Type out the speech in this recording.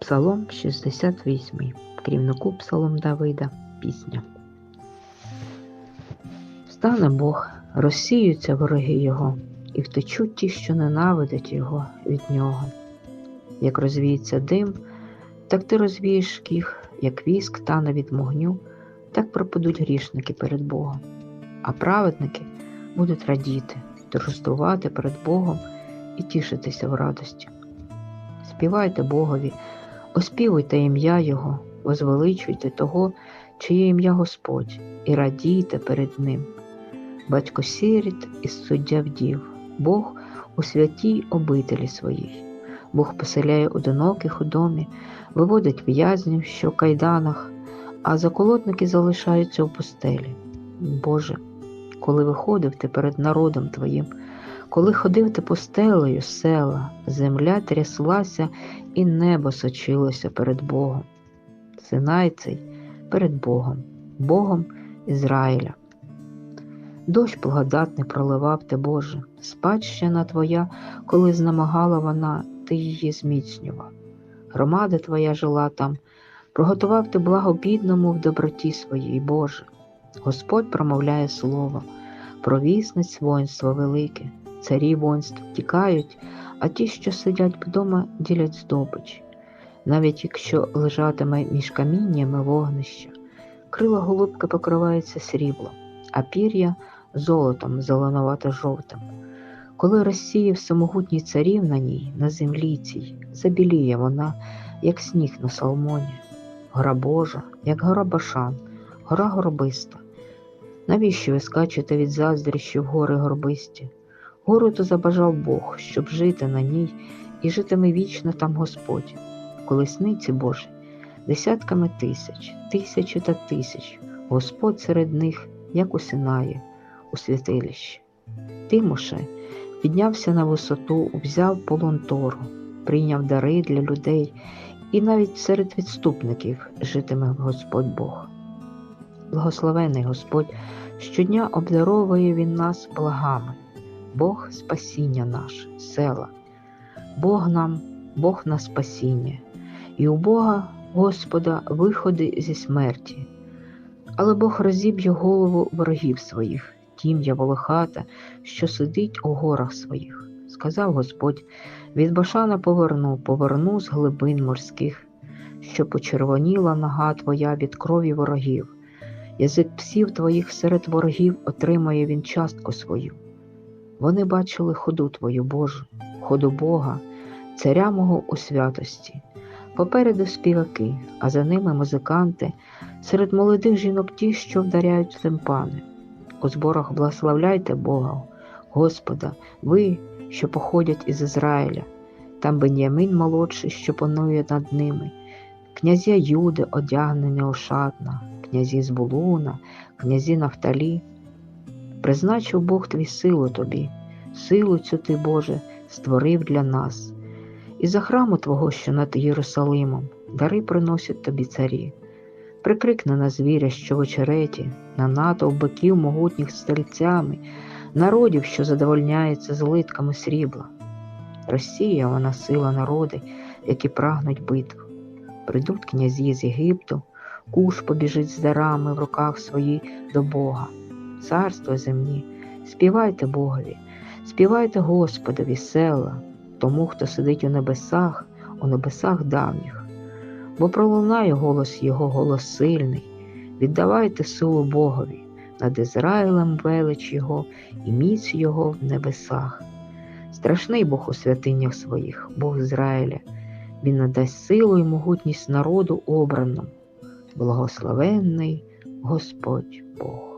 Псалом 68. Керівнику Псалом Давида. Пісня. Встане Бог, розсіються вороги Його, і втечуть ті, що ненавидять Його від Нього. Як розвіється дим, так ти розвієш їх, як віск тане від могню, так пропадуть грішники перед Богом, а праведники будуть радіти, торжествувати перед Богом і тішитися в радості. Співайте Богові, оспівуйте ім'я Його, возвеличуйте того, чиє ім'я Господь, і радійте перед Ним. Батько сіріт і суддя вдів, Бог у святій обителі своїй. Бог поселяє одиноких у домі, виводить в'язнів, що в кайданах, а заколотники залишаються у пустелі. Боже, коли виходив ти перед народом Твоїм, коли ходив ти постелею села, земля тряслася і небо сочилося перед Богом. Синай цей перед Богом, Богом Ізраїля. Дощ благодатний проливав ти, Боже, спадщина Твоя, коли знемагала вона, ти її зміцнював. Громада Твоя жила там, приготував ти благо бідному в доброті своїй, Боже. Господь промовляє слово, провісниць воїнство велике, царі воїнств тікають, а ті, що сидять вдома, ділять здобич. Навіть якщо лежатиме між каміннями вогнища, крила голубки покриваються сріблом, а пір'я золотом зеленувато жовтим. Коли розсіє всемогутній царів на ній, на землі цій, забіліє вона, як сніг на салмоні, гора Божа, як гора Башан, гора горбиста. Навіщо ви скачете від заздріщі в гори горбисті? Гору то забажав Бог, щоб жити на ній, і житиме вічно там Господь. Колесниці Божі, десятками тисяч, тисячі та тисяч, Господь серед них, як у Синаї, у святилищі. Ти, Моше, піднявся на висоту, взяв полон Тору, прийняв дари для людей, і навіть серед відступників житиме Господь Бог. Благословений Господь, щодня обдаровує Він нас благами, Бог спасіння наше, села, Бог нам, Бог на спасіння, і у Бога, Господа, виходи зі смерті. Але Бог розіб'є голову ворогів своїх, тім'я волохата, що сидить у горах своїх. Сказав Господь, від Башана поверну, поверну з глибин морських, що почервоніла нога твоя від крові ворогів. Язик псів твоїх серед ворогів отримає він частку свою. Вони бачили ходу твою Божу, ходу Бога, царя мого у святості. Попереду співаки, а за ними музиканти, серед молодих жінок ті, що вдаряють тимпани. У зборах благословляйте Бога, Господа, ви, що походять із Ізраїля, там Бен'ямин молодший, що панує над ними, князя Юди, одягнені ошатна, князі Збулуна, князі Нафталі. Призначив Бог твій силу тобі, силу цю ти, Боже, створив для нас. І за храму Твого, що над Єрусалимом, дари приносять тобі царі. Прикрикне на звіря, що в очереті, на натовп биків могутніх стрільцями, народів, що задовольняється злитками срібла. Росія вона сила народи, які прагнуть битв. Прийдуть князі з Єгипту, куш побіжить з дарами в руках свої до Бога. Царство земні, співайте Богові, співайте Господові села, тому, хто сидить у небесах, у небесах давніх. Бо пролунає голос Його, голос сильний, віддавайте силу Богові, над Ізраїлем велич Його і міць Його в небесах. Страшний Бог у святинях своїх, Бог Ізраїля, Він надасть силу і могутність народу обраному, благословенний Господь Бог.